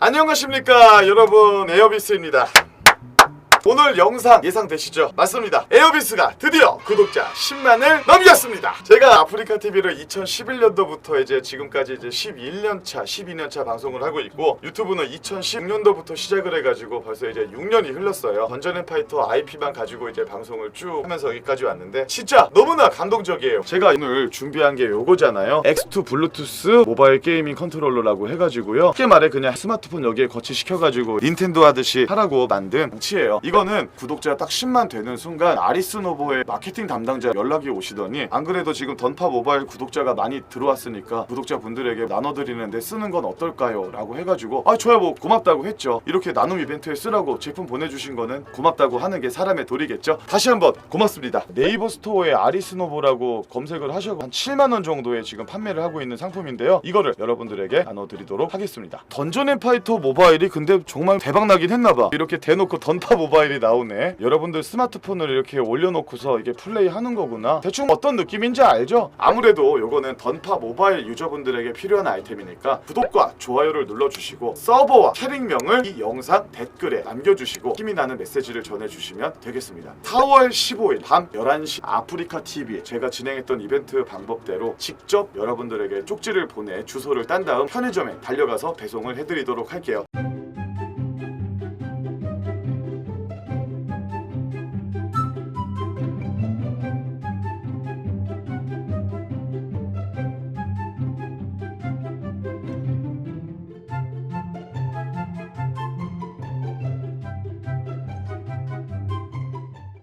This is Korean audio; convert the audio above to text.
안녕하십니까 여러분. 에어비스입니다 오늘 영상 예상되시죠? 맞습니다. 에어비스가 드디어 구독자 10만을 넘겼습니다. 제가 아프리카 TV를 2011년도부터 이제 지금까지 이제 11년 차, 12년 차 방송을 하고 있고 유튜브는 2016년도부터 시작을 해가지고 벌써 이제 6년이 흘렀어요. 던전앤 파이터 IP만 가지고 이제 방송을 쭉 하면서 여기까지 왔는데 진짜 너무나 감동적이에요. 제가 오늘 준비한 게 요거잖아요. X2 블루투스 모바일 게이밍 컨트롤러라고 해가지고요. 쉽게 말해 그냥 스마트폰 여기에 거치시켜가지고 닌텐도 하듯이 하라고 만든 장치예요. 이거 는 구독자 딱 10만 되는 순간 아리스노보의 마케팅 담당자 연락이 오시더니 안 그래도 지금 던파 모바일 구독자가 많이 들어왔으니까 구독자분들에게 나눠드리는데 쓰는 건 어떨까요? 라고 해가지고 아 저야 뭐 고맙다고 했죠. 이렇게 나눔 이벤트에 쓰라고 제품 보내주신 거는 고맙다고 하는 게 사람의 도리겠죠. 다시 한번 고맙습니다. 네이버 스토어에 아리스노보라고 검색을 하셔고 한 7만 원 정도에 지금 판매를 하고 있는 상품인데요. 이거를 여러분들에게 나눠드리도록 하겠습니다. 던전 앤 파이터 모바일이 근데 정말 대박 나긴 했나봐. 이렇게 대놓고 던파 모바일이 나오네. 여러분들 스마트폰을 이렇게 올려놓고서 이게 플레이하는 거구나. 대충 어떤 느낌인지 알죠? 아무래도 요거는 던파 모바일 유저분들에게 필요한 아이템이니까 구독과 좋아요를 눌러주시고 서버와 캐릭명을 이 영상 댓글에 남겨주시고 힘이 나는 메시지를 전해주시면 되겠습니다. 4월 15일 밤 11시 아프리카 TV 제가 진행했던 이벤트 방법대로 직접 여러분들에게 쪽지를 보내 주소를 딴 다음 편의점에 달려가서 배송을 해드리도록 할게요.